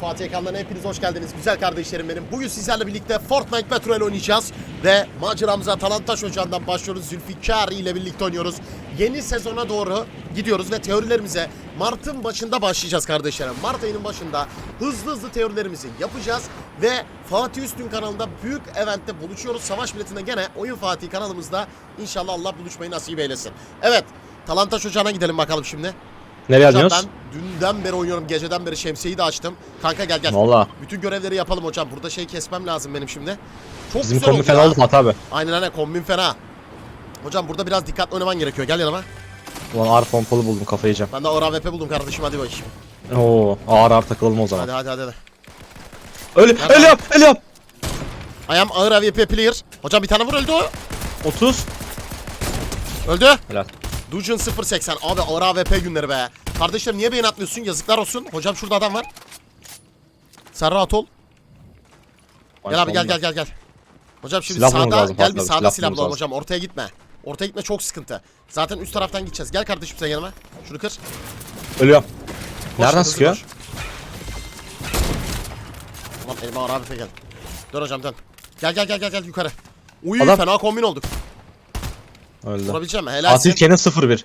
Fatih ekranlarına hepiniz hoş geldiniz. Güzel kardeşlerim benim. Bugün sizlerle birlikte Fortnite Royale oynayacağız. Ve maceramıza Talantaş Ocağı'ndan başlıyoruz. Zülfikar ile birlikte oynuyoruz. Yeni sezona doğru gidiyoruz ve teorilerimize Mart'ın başında başlayacağız kardeşlerim. Mart ayının başında hızlı hızlı teorilerimizi yapacağız. Ve Fatih Üstün kanalında büyük eventte buluşuyoruz. Savaş biletine gene Oyun Fatih kanalımızda inşallah Allah buluşmayı nasip eylesin. Evet Talantaş Ocağı'na gidelim bakalım şimdi. Nereye Hocam alıyoruz? ben dünden beri oynuyorum. Geceden beri şemsiyeyi de açtım. Kanka gel gel. Valla. Bütün görevleri yapalım hocam. Burada şey kesmem lazım benim şimdi. Çok Bizim güzel kombi oldu fena ya. oldu Fatih abi. Aynen aynen kombin fena. Hocam burada biraz dikkatli oynaman gerekiyor. Gel yanıma. Ulan ağır pompalı buldum kafayı yiyeceğim. Ben de ağır AWP buldum kardeşim hadi bakayım. Oo ağır ağır takılalım o zaman. Hadi hadi hadi. hadi. Öyle, Hadi. öyle yap, öyle yap. I am ağır AWP player. Hocam bir tane vur öldü o. 30. Öldü. Helal. Dujin 080. Abi ağır AWP günleri be. Kardeşlerim niye beyin atmıyorsun? Yazıklar olsun. Hocam şurada adam var. Sen rahat ol. Gel abi gel gel gel gel. Hocam şimdi Silah sağda lazım, gel bir sağda silah silah bulalım hocam. Ortaya gitme. Ortaya gitme çok sıkıntı. Zaten üst taraftan gideceğiz. Gel kardeşim sen yanıma. Şunu kır. Koş, Ölüyorum. Nereden hızlı sıkıyor? koş. Ulan elime ağır abi gel. Dön hocam dön. Gel gel gel gel gel yukarı. Uy Adam- fena kombin olduk. Öldü. Vurabileceğim mi? Helalsin. Katil Kenan 01.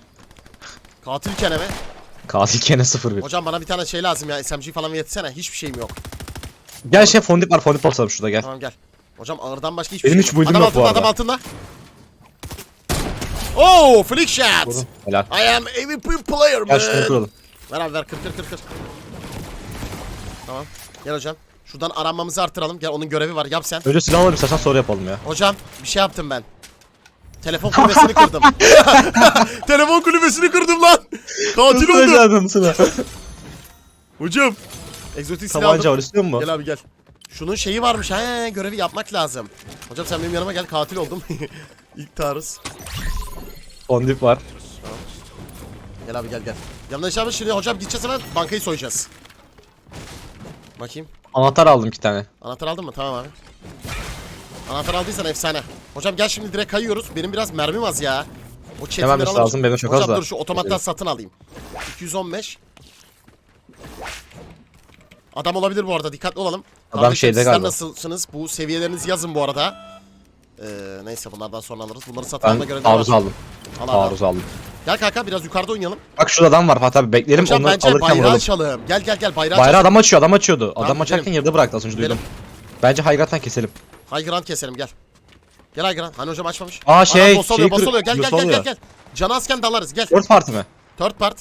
Katil kene mi? Katil Kenan 01. Hocam bana bir tane şey lazım ya. SMG falan yetsene. Hiçbir şeyim yok. Gel şey fondip var fondip olsalım şurada gel. Tamam gel. Hocam ağırdan başka hiçbir Benim şey hiç build'im Adam yok bu altında arada. adam altında. Oh flick shot. Helal. I am AVP player man. Gel şunu kuralım. Ver abi ver kır kır kır kır. Tamam. Gel hocam. Şuradan aranmamızı artıralım. Gel onun görevi var. Yap sen. Önce silah alalım istersen sonra yapalım ya. Hocam bir şey yaptım ben. Telefon kulübesini kırdım. Telefon kulübesini kırdım lan. Katil oldum. Öldüm sana. Hocam. Egzotik silah Tabanca aldım. var istiyor musun? Gel abi gel. Şunun şeyi varmış. He görevi yapmak lazım. Hocam sen benim yanıma gel. Katil oldum. İlk taarruz. Fondip var. Gel abi gel gel. Yanlış abi şimdi hocam gideceğiz hemen bankayı soyacağız. Bakayım. Anahtar aldım iki tane. Anahtar aldın mı? Tamam abi. Anahtar aldıysan efsane. Hocam gel şimdi direkt kayıyoruz. Benim biraz mermim az ya. O çetinleri Hemen alırım. lazım, benim çok Hocam az da. dur şu otomattan satın alayım. 215. Adam olabilir bu arada dikkatli olalım. Adam Kardeşim, şeyde sizler galiba. nasılsınız? Bu seviyelerinizi yazın bu arada. Ee, neyse bunlardan sonra alırız. Bunları satın alma Ben görevi taarruz var. aldım. Al, al, al. Taarruz aldım. Gel kanka biraz yukarıda oynayalım. Bak şurada adam var Fatih abi bekleyelim Hocam onu bence alırken bayrağı vuralım. açalım. Gel gel gel bayrağı, Bayrağı açalım. adam açıyor adam açıyordu. Tamam, adam açarken gidelim. yarıda bıraktı az önce duydum. Bence Hayrat'tan keselim. High ground keselim gel. Gel ground. Hani hocam açmamış. Aa, şey, Adam boss oluyor, şeyi boss oluyor. Gel gel gel gel gel. Canı azken dalarız gel. Dört parti mi? Third part.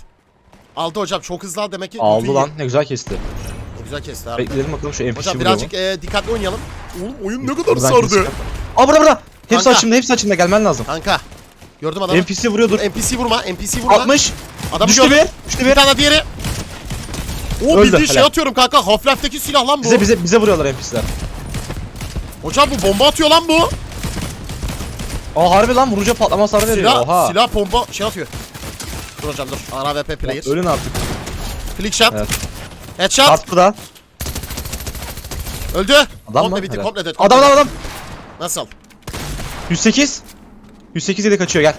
Aldı hocam çok hızlı aldı demek ki. Aldı lan ne güzel kesti. Ne güzel kesti abi. Bekleyelim bakalım şu NPC Hocam vuruyor birazcık e, dikkatli oynayalım. Oğlum oyun ne kadar sardı. Aa burada burada. Hepsi Kanka. açımda hepsi açımda gelmen lazım. Kanka. Gördüm adamı. NPC vuruyordur. NPC vurma, NPC vurma. 60. Adamı Düştü bir. Düştü Bir bir. tane diğeri. O Öldü, şey atıyorum kanka. Half-Life'deki silah lan bu. Bize bize bize vuruyorlar NPC'ler. Hocam bu bomba atıyor lan bu. Aa harbi lan vurunca patlama hasarı veriyor. Silah, Oha. silah bomba şey atıyor. Dur hocam dur. AWP player. Ölün artık. Flick shot. Evet. Headshot. Kartı da. Öldü. Adam komple mı? bitti, Helal. komple dead. Adam komple adam dead. adam. Nasıl? 108. 108 yedi kaçıyor gel.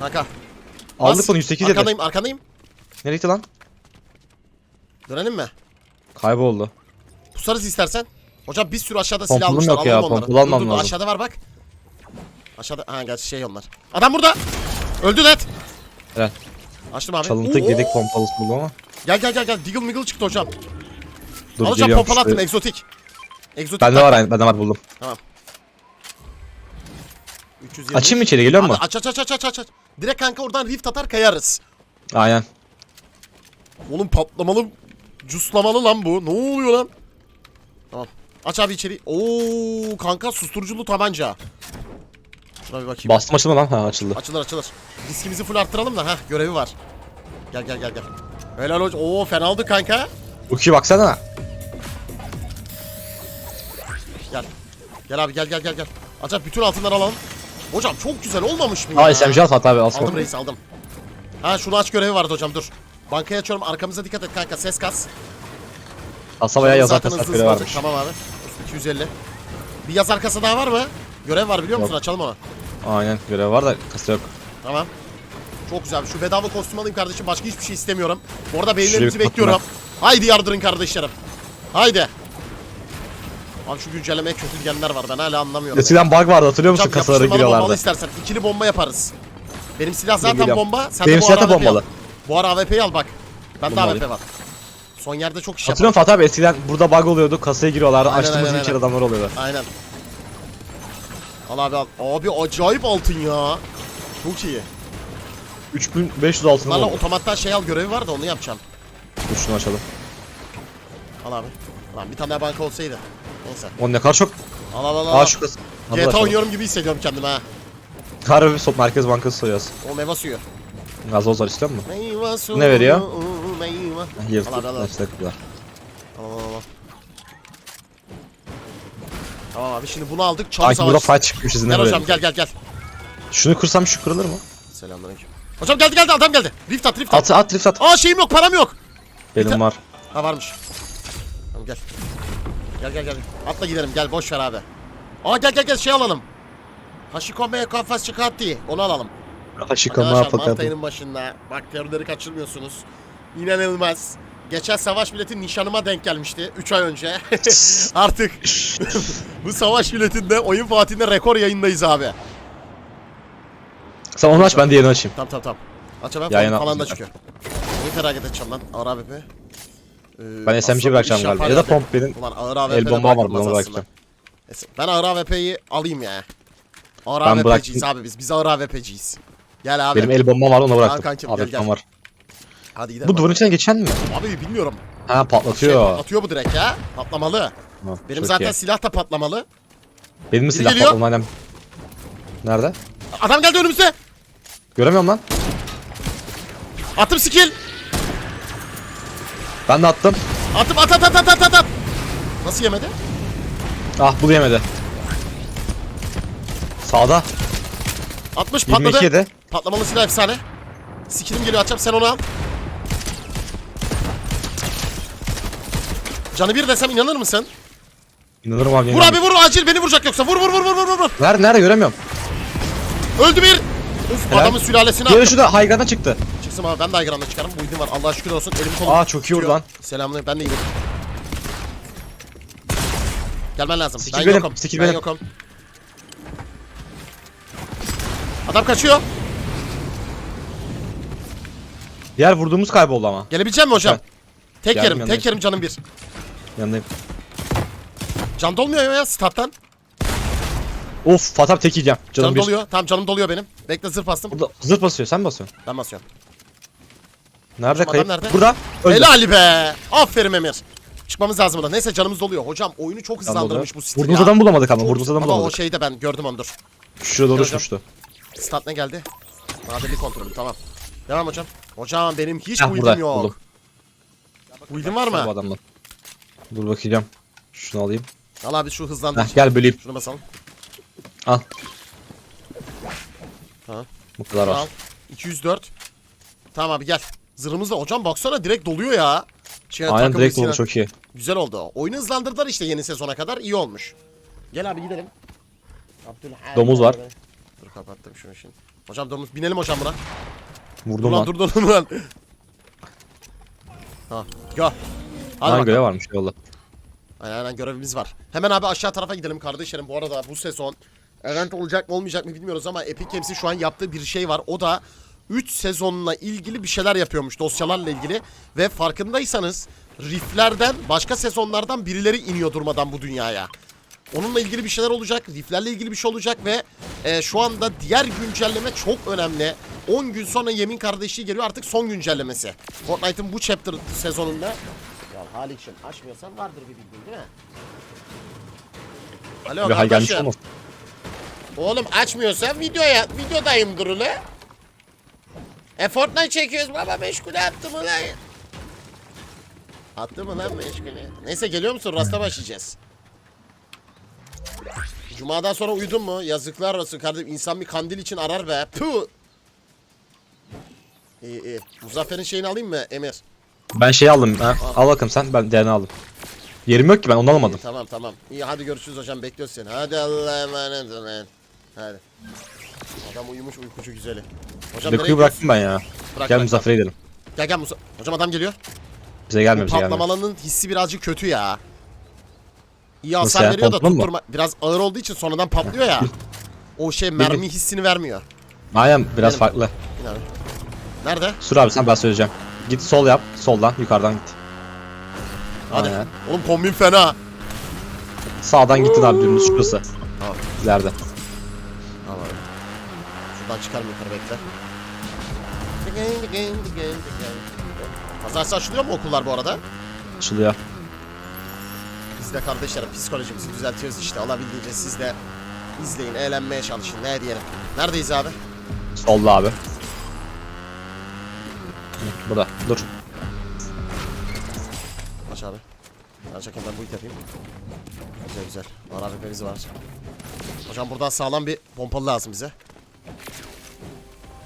Kanka. Aldık Bas. onu 108 yedi. Arkandayım, arkandayım. Nereye gitti lan? Dönelim mi? Kayboldu. Pusarız istersen. Hocam bir sürü aşağıda silah Pompalım almışlar. yok ya, alalım onları. pompalı almam dur, dur, dur, lazım. Aşağıda var bak. Aşağıda, ha gerçi şey onlar. Adam burada. Öldü net. Evet. Açtım abi. Çalıntı Oo, yedik pompalısı buldu ama. Gel gel gel gel. Diggle miggle çıktı hocam. Dur Al hocam geliyorum. pompalı attım egzotik. Egzotik. Bende var aynı, bende var buldum. 320. Açayım mı içeri geliyor mu? Aç aç aç aç aç aç. Direkt kanka oradan rift atar kayarız. Aynen. Oğlum patlamalı, cuslamalı lan bu. Ne oluyor lan? Tamam. Aç abi içeri. Oo kanka susturuculu tabanca. Şuna bir bakayım. Bastım açılma lan. Ha açıldı. Açılır açılır. Riskimizi full arttıralım da ha görevi var. Gel gel gel gel. Helal hocam. Oo fena oldu kanka. Uki baksana. Gel. Gel abi gel gel gel gel. Aç abi bütün altınları alalım. Hocam çok güzel olmamış mı ya? Aa SMG Fatih abi al. Aldım reis aldım. Ha şunu aç görevi vardı hocam dur. Bankaya açıyorum arkamıza dikkat et kanka ses kas. Kasabaya yazar kasap hızlı hızlı varmış. Tamam abi. 250. Bir yazar kasa daha var mı? Görev var biliyor musun? Yok. Açalım onu. Aynen görev var da kasa yok. Tamam. Çok güzel. Şu bedava kostüm alayım kardeşim. Başka hiçbir şey istemiyorum. Bu arada bir bekliyorum. Haydi yardırın kardeşlerim. Haydi. Abi şu güncellemeye kötü diyenler var ben hala anlamıyorum. Eskiden bug vardı hatırlıyor musun Hocam kasalara giriyorlardı. istersen. ikili bomba yaparız. Benim silah zaten geliyorum. bomba. Sen Benim de bu ara AWP'yi al. bombalı. Bu ara AWP'yi al bak. Bende Bombalı. AWP var. Son yerde çok iş yapar. musun Fatih abi eskiden burada bug oluyordu kasaya giriyorlardı Aynen, açtığımız aynen, ilk aynen. adamlar oluyordu. Aynen. Al abi al. Abi acayip altın ya. Çok iyi. 3500 altın Bunlarla oldu. otomattan şey al görevi var da onu yapacağım. Dur şunu açalım. Al abi. Lan bir tane daha banka olsaydı. Neyse. O ne kadar çok. Al al al al. Aa şu. Hadi GTA açalım. oynuyorum gibi hissediyorum kendimi ha. Harbi Stop Merkez Bankası soruyoruz. O meyve suyu. Gazoz var istiyor musun? Meyve suyu. Ne veriyor? Meyve. Al abi al al. Tamam abi şimdi bunu aldık. Çalı Sanki burada savaş. fight çıkmış izinden Gel böyle. hocam gel gel gel. Şunu kırsam şu kırılır mı? Selamünaleyküm. Hocam geldi geldi adam geldi. Rift at rift at. At at lift at. Aa şeyim yok param yok. Benim var. Ha varmış. Tamam gel. Gel gel gel. Atla gidelim gel boş ver abi. Aa gel gel gel şey alalım. Hashikome kafas çıkarttı. Onu alalım. Aşıkama Arkadaşlar Mart fakat. ayının başında. Bak teorileri kaçırmıyorsunuz. İnanılmaz. Geçen savaş bileti nişanıma denk gelmişti 3 ay önce. Artık bu savaş biletinde oyun Fatih'inde rekor yayındayız abi. Sen onu aç ben diğerini açayım. Tamam tamam tamam. Aç hemen Yayın falan, falan da çıkıyor. Neyi feragat edeceğim lan ağır AWP. Ee, Ben SMG aslında bırakacağım iş galiba. yapar Ya da abi. pomp benim. Ulan ağır AWP El bomba var bırakılmaz bunu aslında. bırakacağım. Neyse, ben ağır AWP'yi alayım ya. Ağır Ben AWP'ciyiz bıraktım. abi biz. Biz ağır AWP'ciyiz. Gel abi. Benim el bombam var onu bıraktım. kankim, gel, Abi gel. var. Hadi gidelim. Bu duvarın içine geçen mi? Abi bilmiyorum. Ha Şey, patlatıyor. atıyor bu direkt ya. Patlamalı. Tamam, Benim çok zaten iyi. silah da patlamalı. Benim Biri silah geliyor. patlamayla. Nerede? Adam geldi önümüze. Göremiyorum lan. Attım skill. Ben de attım. Attım at at at at at at, at. Nasıl yemedi? Ah bu yemedi. Sağda. 60 22 patladı. yedi. Patlamalı silah efsane. Skillim geliyor açacağım sen onu al. Canı bir desem inanır mısın? İnanırım abi. Vur abi vur acil beni vuracak yoksa vur vur vur vur vur vur, vur. Nerede göremiyorum. Öldü bir. Uf Helal. adamın sülalesini attım. şurada Haygar'dan çıktı. Çıksın abi ben de Aygran'da çıkarım. Bu idim var Allah'a şükür olsun. Elim kolum Aa, çok iyi vurdu lan. Selamünaleyküm ben de iyiyim. Gelmen lazım. Skill ben benim, yokum. skill ben benim. yokum. Adam kaçıyor. Diğer vurduğumuz kayboldu ama. Gelebilecek mi hocam? Tek Geldim yerim, yanına. tek yerim canım bir. Yanındayım. Can dolmuyor ya starttan. Of Fatih abi tek yiyeceğim. Canım Canım bir. doluyor. Tamam canım doluyor benim. Bekle zırh bastım. Burada zırh basıyor sen basıyorsun. Ben basıyorum. Nerede Hocam kayıp? adam nerede? Burada. Öldü. Helal be. Aferin Emir. Çıkmamız lazım burada. Neyse canımız doluyor. Hocam oyunu çok Can hızlandırmış doluyor. bu stil Vurduğumuz ya. adamı bulamadık ama. Vurduğumuz adamı Ama o bulamadık. şeyde ben gördüm onu dur. Doğru Hocam. uçmuştu. Start ne geldi? Nadirlik kontrolü tamam. Devam hocam. Hocam benim hiç build'im burada, yok. buldum. Build'in var Bu mı? adamdan. Dur bakacağım. Şunu alayım. Al abi şu hızlandırıcı. Heh, gel böleyim. Şunu basalım. Al. Ha. Bu kadar Al. var. 204. Tamam abi gel. Zırhımız da hocam baksana direkt doluyor ya. Şey, Aynen direkt oldu çok iyi. Güzel oldu. Oyunu hızlandırdılar işte yeni sezona kadar. iyi olmuş. Gel abi gidelim. Abdülhamid. Domuz var. Dur kapattım şunu şimdi. Hocam domuz binelim hocam buna. Dur Vurdum lan lan. dur dur dur lan. Ha, go. Hadi Lan bakalım. görev varmış yolla. Aynen aynen görevimiz var. Hemen abi aşağı tarafa gidelim kardeşlerim. Bu arada bu sezon event olacak mı olmayacak mı bilmiyoruz ama Epic Games'in şu an yaptığı bir şey var. O da 3 sezonla ilgili bir şeyler yapıyormuş dosyalarla ilgili. Ve farkındaysanız Rift'lerden başka sezonlardan birileri iniyor durmadan bu dünyaya. Onunla ilgili bir şeyler olacak. Rift'lerle ilgili bir şey olacak ve e, şu anda diğer güncelleme çok önemli. 10 gün sonra Yemin Kardeşliği geliyor artık son güncellemesi. Fortnite'ın bu chapter sezonunda Halik'cim açmıyorsan vardır bir bildiğin değil mi? Alo Bir hal gelmiş kardeşim. Oğlum açmıyorsan videoya, videodayım durulu. E Fortnite çekiyoruz baba meşgule attı mı lan? Attı mı lan meşgule? Neyse geliyor musun? Rasta başlayacağız. Cuma'dan sonra uyudun mu? Yazıklar olsun kardeşim. İnsan bir kandil için arar be. Puh. İyi iyi. Muzaffer'in şeyini alayım mı Emir? Ben şey aldım. Ha, al bakalım sen. Ben DNA aldım. Yerim yok ki ben ondan almadım. İyi, tamam tamam. İyi hadi görüşürüz hocam bekliyoruz seni. Hadi Allah'a emanet olun. Hadi. Adam uyumuş uykucu güzeli. Hocam nereye Dekuyu bıraktım ben ya. Bırak, Gel bırak, Muzaffer'e gidelim. Gel gel Musa. Hocam adam geliyor. Bize gelme Bu bize gelme. patlamalının hissi birazcık kötü ya. İyi Nasıl hasar ya? veriyor da mı? tutturma. Biraz ağır olduğu için sonradan patlıyor ya. O şey mermi hissini vermiyor. Aynen biraz Benim- farklı. Nerede? Sür abi sen ben söyleyeceğim. Git sol yap. Soldan yukarıdan git. Hadi. Aynen. Oğlum kombin fena. Sağdan gittin abi dümdüz şurası. Tamam. İleride. Tamam abi. Şuradan çıkarım yukarı bekle. Pazartesi açılıyor mu okullar bu arada? Açılıyor. Biz de kardeşlerim psikolojimizi düzeltiyoruz işte. Olabildiğince siz de izleyin, eğlenmeye çalışın. Ne diyelim. Neredeyiz abi? Solda abi. Burada. Dur. Aç abi. Açarken ben bu it yapayım. Güzel güzel. Var abi bemiz var. Hocam buradan sağlam bir pompalı lazım bize.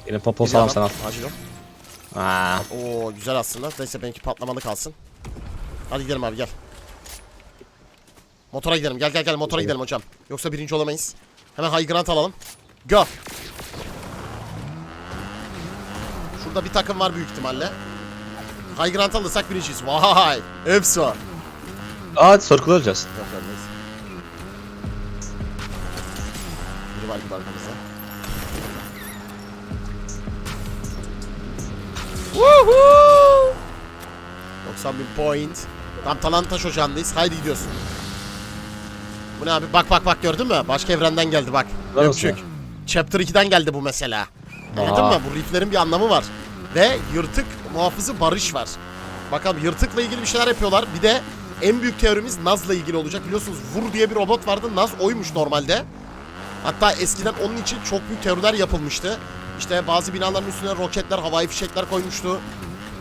Benim Bir sağlam sana. Acil ol. Aa, Oo güzel aslında. Neyse benimki patlamalı kalsın. Hadi gidelim abi gel. Motora gidelim. Gel gel gel motora gidelim hocam. Yoksa birinci olamayız. Hemen high ground alalım. Go. Şurada bir takım var büyük ihtimalle. High ground alırsak birinciyiz. Vay. Var. Aa circle öleceğiz. Yok. Biri var gibi arkamızda. Woohoo! 90 bin point. Tam Talantaş ocağındayız. Haydi gidiyorsun. Bu ne abi? Bak bak bak gördün mü? Başka evrenden geldi bak. Öpçük. Chapter 2'den geldi bu mesela. Anladın mı? Bu rifflerin bir anlamı var. Ve yırtık muhafızı Barış var. Bakalım yırtıkla ilgili bir şeyler yapıyorlar. Bir de en büyük teorimiz Naz'la ilgili olacak. Biliyorsunuz Vur diye bir robot vardı. Naz oymuş normalde. Hatta eskiden onun için çok büyük teoriler yapılmıştı. İşte bazı binaların üstüne roketler, havai fişekler koymuştu.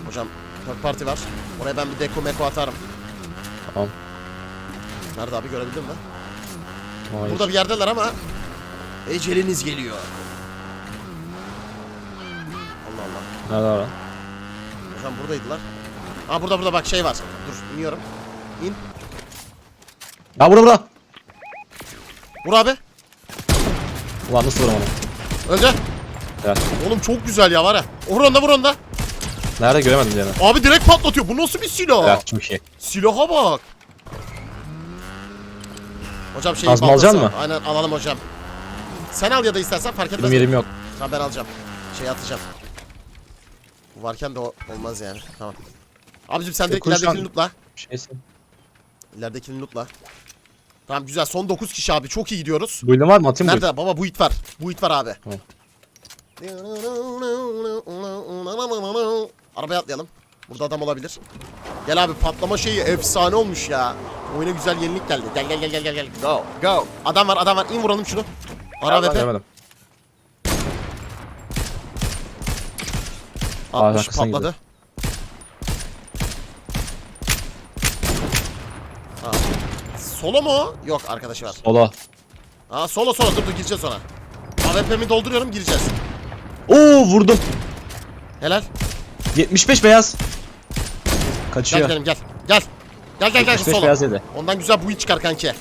Hocam third party var. Oraya ben bir deko meko atarım. Tamam. Nerede abi görebildin mi? Hayır. Burada bir yerdeler ama eceliniz geliyor. Allah Allah. Nerede abi? Hocam buradaydılar. Aa burada burada bak şey var. Dur iniyorum. İn. Ya burada burada. Vur abi. Ulan nasıl vurum onu? Öldü. Evet. Oğlum çok güzel ya var ya. Vur onda vur onda. Nerede göremedim diğerini. Abi direkt patlatıyor. Bu nasıl bir silah? Evet çok iyi. Silaha bak. Hocam şeyi patlasın. alacaksın mı? Aynen alalım hocam. Sen al ya da istersen fark etmez. Benim yerim yok. Tamam ben alacağım. Şey atacağım. Bu varken de o olmaz yani. Tamam. Abicim sen direkt Kurşan- ileridekini lootla. Şeysin. İleridekini lootla. Tamam güzel son 9 kişi abi çok iyi gidiyoruz. Build'in var mı? Atayım build. Nerede? Baba bu it var. Bu it var abi. Tamam. Arabaya atlayalım. Burada adam olabilir. Gel abi patlama şeyi efsane olmuş ya. Oyuna güzel yenilik geldi. Gel gel gel gel gel gel. Go go. Adam var adam var. İn vuralım şunu. Ara VP. Göremedim. 60 arkasına patladı. Aa. Solo mu? o? Yok arkadaşı var. Solo. Aa solo solo dur dur gireceğiz ona. AWP'mi dolduruyorum gireceğiz. Oo vurdum. Helal. 75 beyaz. Gel Kaçıyor. gidelim gel. Gel. Gel gel gel 75 solo. beyaz yedi. Ondan güzel bu çıkar kanki.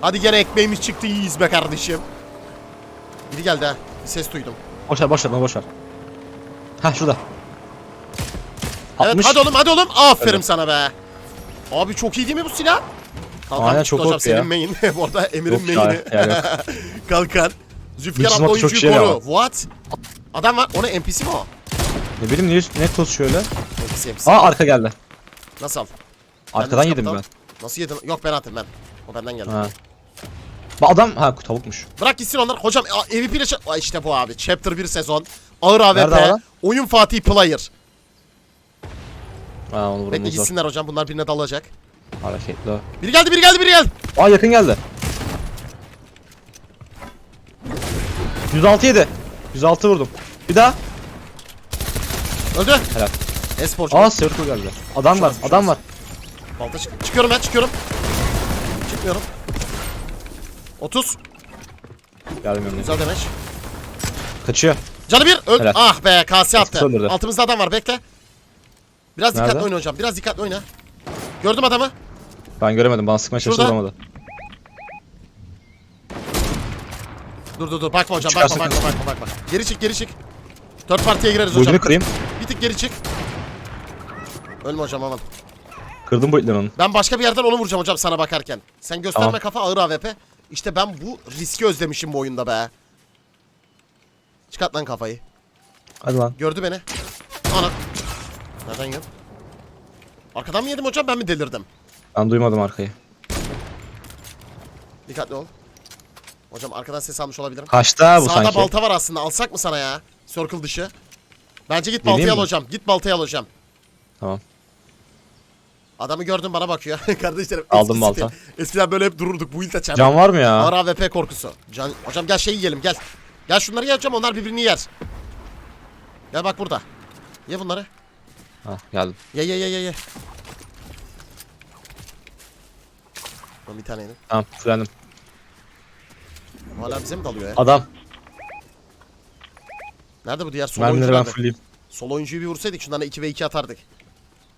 Hadi gene ekmeğimiz çıktı iyiyiz be kardeşim. Biri geldi ha. Bir ses duydum. Boş ver boş ver boş ver. Ha şurada. Evet 60. hadi oğlum hadi oğlum. Aferin Evet. sana be. Abi çok iyi değil mi bu silah? Kalkan Aynen, çok hocam OP senin main. bu arada Emir'in Yok ya, main'i. yani yok. Kalkan. Zülfikar abla çok oyuncuyu şey koru. ama. What? Adam var. O ne NPC mi o? Ne bileyim niye ne koşuyor öyle? NPC NPC. Aa arka geldi. Nasıl? Arkadan yedim ben. Nasıl yedin? Yok ben attım ben. O benden geldi. Ha. Bu adam ha tavukmuş. Bırak gitsin onlar. Hocam MVP ile işte bu abi. Chapter 1 sezon. Ağır Nerede AWP. Oyun Fatih Player. Ha onu Bekle vurdum zor. gitsinler hocam. Bunlar birine dalacak. Hareketli o. Biri geldi biri geldi biri geldi. Aa yakın geldi. 106 yedi. 106 vurdum. Bir daha. Öldü. Helal. Esporcu. Aa circle geldi. Adam var, Şans, adam şans. var. Balta çık- Çıkıyorum ben çıkıyorum. Çıkmıyorum. 30. Geldim yanına. Güzel demeç. Kaçıyor. Canı bir. Öl. Helal. Ah be kase attı. Öldürdü. Altımızda adam var bekle. Biraz dikkatli Nerede? oyna hocam. Biraz dikkatli oyna. Gördüm adamı. Ben göremedim. Bana sıkmaya çalıştı Şurada. vuramadı. Dur dur dur bakma hocam bakma Çıkarsın bakma bakma bakma. Geri çık geri çık. Third party'ye gireriz hocam. Build'ini kırayım. Bir tık geri çık. Ölme hocam aman. Kırdım bu itlerini onun. Ben başka bir yerden onu vuracağım hocam sana bakarken. Sen gösterme Tamam. kafa ağır AWP. İşte ben bu riski özlemişim bu oyunda be. Çıkart lan kafayı. Hadi lan. Gördü beni. Ana. Nereden yedin? Arkadan mı yedim hocam ben mi delirdim? Ben duymadım arkayı. Dikkatli ol. Hocam arkadan ses almış olabilirim. Kaçta bu Sağda sanki? balta var aslında. Alsak mı sana ya? Circle dışı. Bence git Deneyeyim baltayı al mi? hocam. Git baltayı al hocam. Tamam. Adamı gördüm bana bakıyor. Kardeşlerim. Aldım eskisi- balta. Eskiden böyle hep dururduk. Bu ilk açar. Can var mı ya? Ağır AWP korkusu. Can, hocam gel şey yiyelim gel. Gel şunları ye hocam onlar birbirini yer. Gel bak burada. Ye bunları. Ha geldim. Ye ye ye ye ye. Ben bir tane yedim. Tamam frendim. Hala bize mi dalıyor ya? Adam. Nerede bu diğer sol oyuncu Mermileri ben nerede? fullleyeyim. Sol oyuncuyu bir vursaydık şundan 2 ve 2 atardık.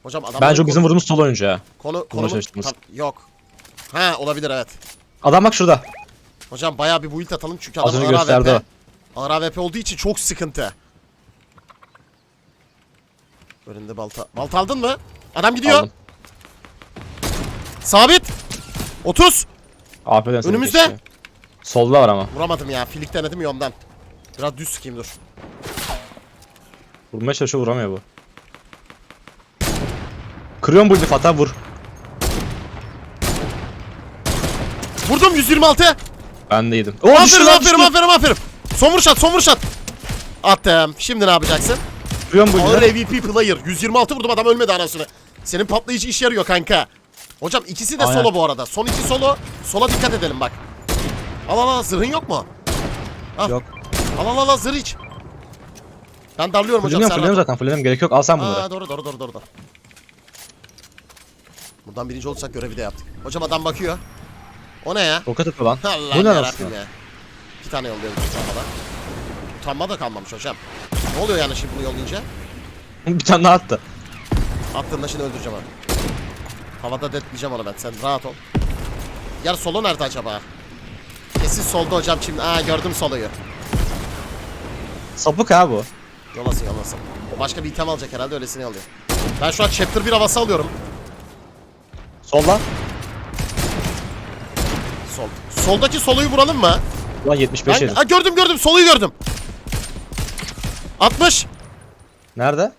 Hocam adam Bence o bizim vurduğumuz sol oyuncu ya. konu konu çalıştığımız. yok. Ha olabilir evet. Adam bak şurada. Hocam bayağı bir build atalım çünkü Az adam önce ağır gösterdi AWP. Ağır AWP olduğu için çok sıkıntı. Önünde balta. Balta aldın mı? Adam gidiyor. Aldım. Sabit. 30. AP'den seni Önümüzde. geçiyor. Solda var ama. Vuramadım ya. Filik denedim ya ondan. Biraz düz sıkayım dur. Vurmaya çalışıyor vuramıyor bu. Kırıyorum bu hata vur. Vurdum 126. Ben de yedim. Oo, Aferin düştü aferin düştü. aferin aferin. Son vuruş at son vuruş at. Attım. Şimdi ne yapacaksın? Kırıyorum bu Ağır. AVP player. 126 vurdum adam ölmedi anasını. Senin patlayıcı işe yarıyor kanka. Hocam ikisi de Aynen. solo bu arada. Son iki solo. Sola dikkat edelim bak. Al al al zırhın yok mu? Al. Yok. Al al al al zırh iç. Ben darlıyorum hocam. Fulleniyorum sen fulleniyorum rahat ol. zaten fulleniyorum gerek yok al sen bunları. Aa, doğru doğru doğru doğru. doğru. Buradan birinci olursak görevi de yaptık. Hocam adam bakıyor. O ne ya? Roket atıyor lan. Allah Bu ne nasıl? ya. İki tane yolluyoruz utanmadan. Utanma da kalmamış hocam. Ne oluyor yani şimdi bunu yollayınca? Bir tane daha attı. Attığında şimdi öldüreceğim abi. Havada detleyeceğim onu ben. Sen rahat ol. Yer solo nerede acaba? Kesin solda hocam şimdi. Aa gördüm soloyu. Sapık ha bu. Yolasın yolasın. O başka bir item alacak herhalde öylesini alıyor. Ben şu an chapter 1 havası alıyorum. Solda. Sol. Soldaki soloyu vuralım mı? Ulan 75 Ben. Aa, gördüm gördüm soluyu gördüm. 60. Nerede?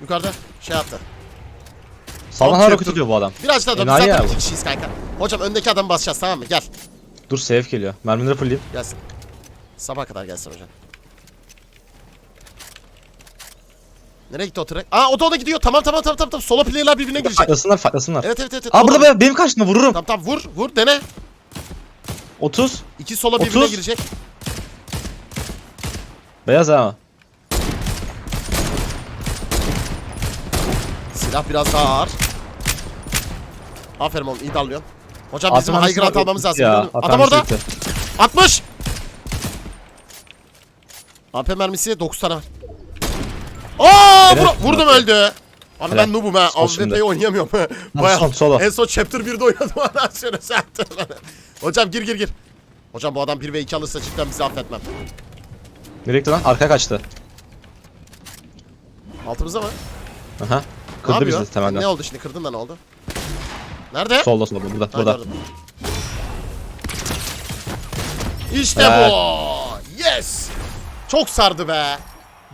Yukarıda şey hala roket yakın. atıyor bu adam. Biraz daha. Enayi Zaten ya iki bu. kişiyiz kanka. Hocam öndeki adamı basacağız tamam mı? Gel. Dur safe geliyor. Mermileri fullleyeyim. Gelsin. Sabah kadar gelsin hocam. Nereye gitti o tren? Aa o da o da gidiyor. Tamam tamam tamam tamam. tamam. Solo player'lar birbirine girecek. Fightlasınlar fightlasınlar. Evet evet evet. Aa Tamam. burada be, benim karşımda vururum. Tamam tamam vur vur dene. 30. İki sola birbirine 30. girecek. Beyaz ha. Silah biraz daha ağır. Aferin oğlum iyi darlıyorsun. Hocam bizim Atman high ground almamız lazım. ya, Adam orada. bitti. 60. AP mermisi 9 tane var. Aa vur- vurdum öldü. Abi ben noob'um ha. AWP'yi oynayamıyorum. Solo. En son chapter 1'de oynadım sonra sen Hocam gir gir gir. Hocam bu adam 1 ve 2 alırsa cidden bizi affetmem. Nereye gitti lan? Arkaya kaçtı. Altımızda mı? Aha. ne Kırdı yapıyor? bizi temelden. Ne oldu şimdi kırdın da ne oldu? Nerede? Solda solda burada Ha, burada. gördüm. İşte Evet. bu. Yes. Çok sardı be.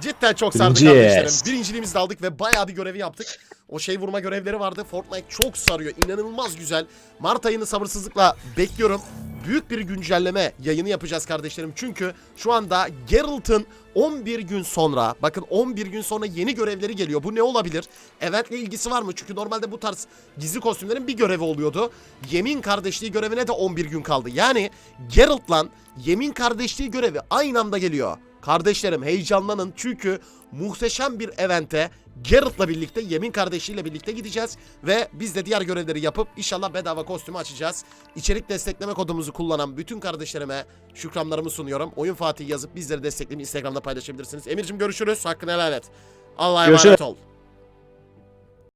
Cidden çok sardı Birinci. kardeşlerim. Birinciliğimizi de aldık ve bayağı bir görevi yaptık. O şey vurma görevleri vardı. Fortnite çok sarıyor. İnanılmaz güzel. Mart ayını sabırsızlıkla bekliyorum. Büyük bir güncelleme yayını yapacağız kardeşlerim. Çünkü şu anda Geralt'ın 11 gün sonra, bakın 11 gün sonra yeni görevleri geliyor. Bu ne olabilir? Eventle ilgisi var mı? Çünkü normalde bu tarz gizli kostümlerin bir görevi oluyordu. Yemin kardeşliği görevine de 11 gün kaldı. Yani Geralt'la Yemin kardeşliği görevi aynı anda geliyor. Kardeşlerim heyecanlanın çünkü muhteşem bir evente Garrett'la birlikte Yemin kardeşiyle birlikte gideceğiz ve biz de diğer görevleri yapıp inşallah bedava kostümü açacağız. İçerik destekleme kodumuzu kullanan bütün kardeşlerime şükranlarımı sunuyorum. Oyun Fatih yazıp bizleri desteklemeyi Instagram'da paylaşabilirsiniz. Emir'cim görüşürüz. Hakkını helal et. Allah'a emanet ol.